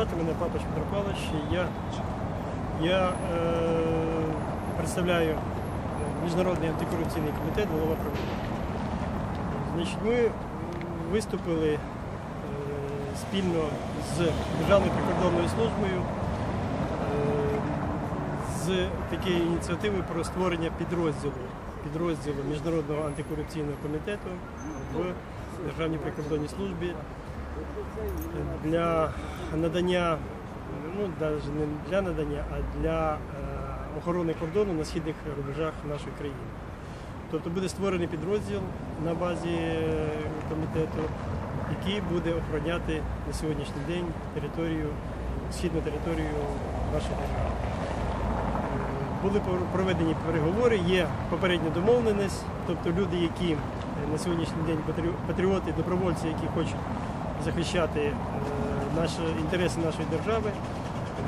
Звати мене Папич Петро Павлович. Я, я е, представляю Міжнародний антикорупційний комітет голова. Значить, ми е, виступили е, спільно з Державною прикордонною службою е, з такої ініціативи про створення підрозділу, підрозділу Міжнародного антикорупційного комітету в Державній прикордонній службі для надання, ну навіть не для надання, а для е, охорони кордону на східних рубежах нашої країни. Тобто буде створений підрозділ на базі е, комітету, який буде охороняти на сьогоднішній день територію, східну територію нашої держави. Е, Були проведені переговори, є попередня домовленість, тобто люди, які на сьогоднішній день патріоти, добровольці, які хочуть захищати е, наші інтереси нашої держави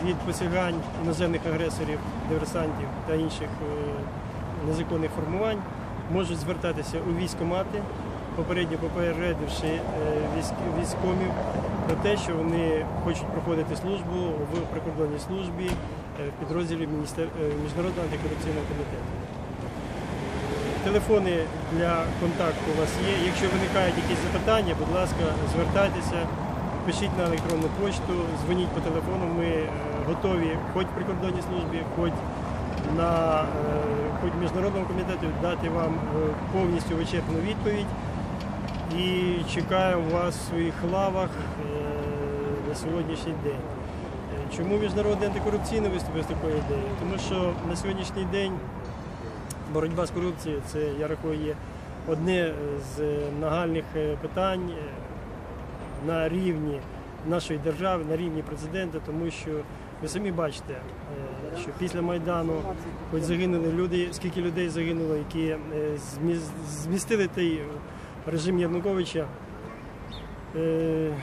від посягань іноземних агресорів, диверсантів та інших е, незаконних формувань, можуть звертатися у військкомати, попередньо попередивши е, військ- військкомів про те, що вони хочуть проходити службу в прикордонній службі в підрозділі Міжнародного антикорупційного комітету. Телефони для контакту у вас є. Якщо виникають якісь запитання, будь ласка, звертайтеся, пишіть на електронну почту, дзвоніть по телефону. Ми е, готові хоч в прикордонній службі, хоч на е, хоч міжнародному комітету дати вам е, повністю вичерпну відповідь. І чекаємо вас в своїх лавах на сьогоднішній день. Чому міжнародний антикорупційний виступив з такою ідеєю? Тому що на сьогоднішній день боротьба з корупцією це я рахую є одне з нагальних е, питань е, на рівні нашої держави, на рівні президента, тому що ви самі бачите, е, що після Майдану, хоч загинули люди, скільки людей загинуло, які змістили той режим Януковича,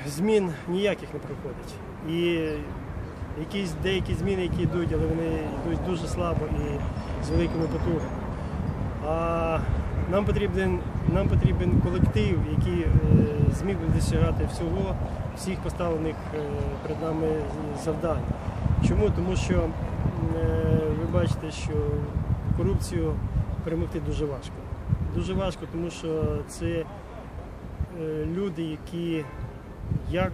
змін ніяких не проходить. І якісь деякі зміни, які йдуть, але вони йдуть дуже слабо і з великими потугами. А нам потрібен, нам потрібен колектив, який е, зміг би досягати всього, всіх поставлених е, перед нами завдань. Чому? Тому що е, ви бачите, що корупцію перемогти дуже важко. Дуже важко, тому що це люди, які як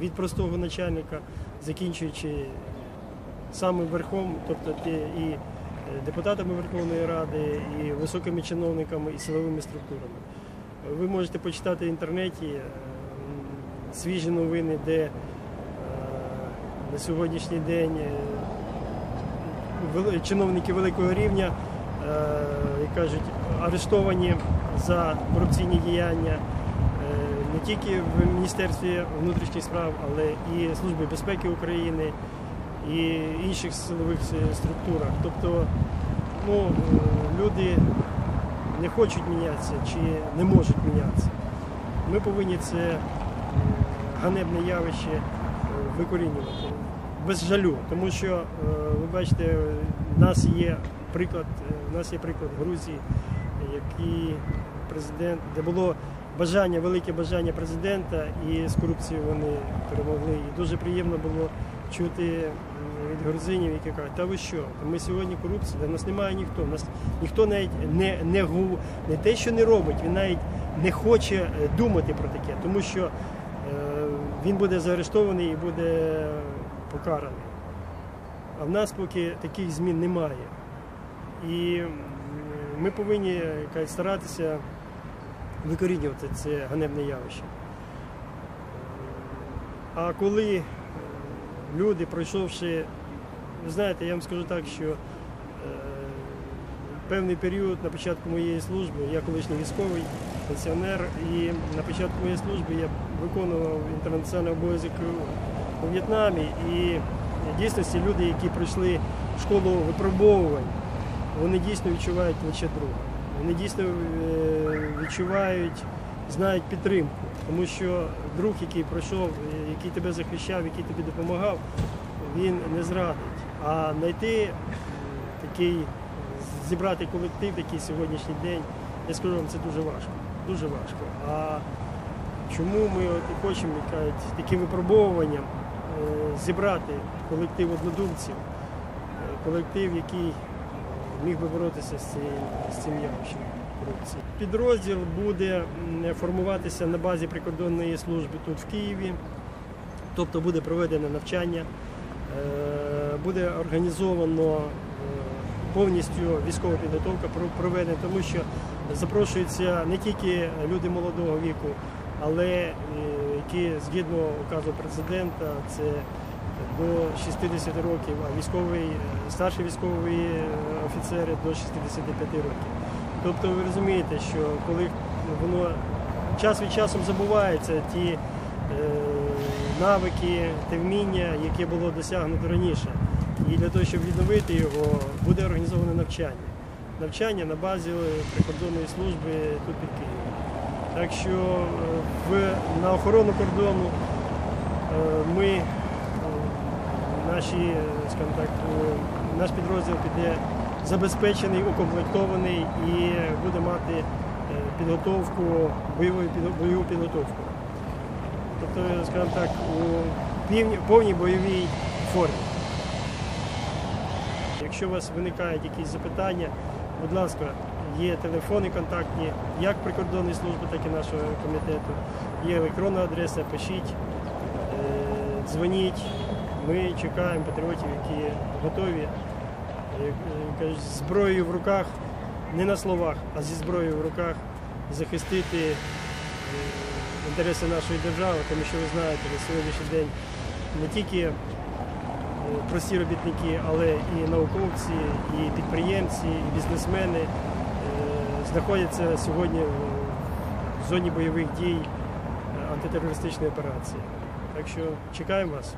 від простого начальника, закінчуючи самим верхом, тобто і депутатами Верховної Ради, і високими чиновниками, і силовими структурами. Ви можете почитати в інтернеті е, свіжі новини, де е, на сьогоднішній день е, чиновники великого рівня, як кажуть, арештовані за корупційні діяння не тільки в Міністерстві внутрішніх справ, але і Службі безпеки України, і інших силових структурах. Тобто ну, люди не хочуть мінятися чи не можуть мінятися. Ми повинні це е, ганебне явище е, викорінювати без жалю, тому що е, ви бачите, в нас є приклад, в нас є приклад Грузії, який президент, де було бажання, велике бажання президента, і з корупцією вони перемогли. І дуже приємно було чути від грузинів, які кажуть, та ви що? Ми сьогодні корупція, та нас немає ніхто. Нас ніхто навіть не, не, гу- не те, що не робить, він навіть не хоче е, думати про таке, тому що е, він буде заарештований і буде покараний. А в нас поки таких змін немає. І ми повинні е, кажуть, старатися викорінювати це ганебне явище. А коли люди, пройшовши, ви знаєте, я вам скажу так, що е, певний період на початку моєї служби, я колишній військовий пенсіонер, і на початку моєї служби я виконував інтернаціональний обов'язок у В'єтнамі. І в дійсності люди, які пройшли школу випробовувань, вони дійсно відчувають плече друга. Вони дійсно е, відчувають, знають підтримку. Тому що друг, який пройшов, е, який тебе захищав, який тобі допомагав, він не зрадить. А знайти е, такий, зібрати колектив, такий сьогоднішній день, я скажу вам, це дуже важко. Дуже важко. А чому ми от і хочемо кажуть, таким випробовуванням зібрати колектив однодумців, е, колектив, який міг би боротися з цим явищем корупції. Підрозділ буде формуватися на базі прикордонної служби тут в Києві, тобто буде проведено навчання, е, буде організовано е, повністю військова підготовка проведена, тому що запрошуються не тільки люди молодого віку, але які згідно указу президента, це до 60 років, а військовий, е, старші військові офіцери до 65 років. Тобто ви розумієте, що коли воно час від часу забувається ті е, навики, те вміння, яке було досягнуто раніше. І для того, щоб відновити його, буде організоване навчання. Навчання на базі прикордонної служби тут під Києвом. Так що е, в, на охорону кордону е, ми, е, наші, скажімо так, наш підрозділ піде забезпечений, укомплектований і буде мати е, підготовку, бойову, бойову підготовку. Тобто, скажімо так, у повній бойовій формі. Якщо у вас виникають якісь запитання, будь ласка, є телефони контактні, як прикордонної служби, так і нашого комітету. Є електронна адреса, пишіть, е, дзвоніть. Ми чекаємо патріотів, які готові е, е, кажуть, з зброєю в руках, не на словах, а зі зброєю в руках захистити е, інтереси нашої держави, тому що ви знаєте, на сьогоднішній день не тільки е, прості робітники, але і науковці, і підприємці, і бізнесмени е, знаходяться сьогодні в зоні бойових дій е, антитерористичної операції. Так що чекаємо вас.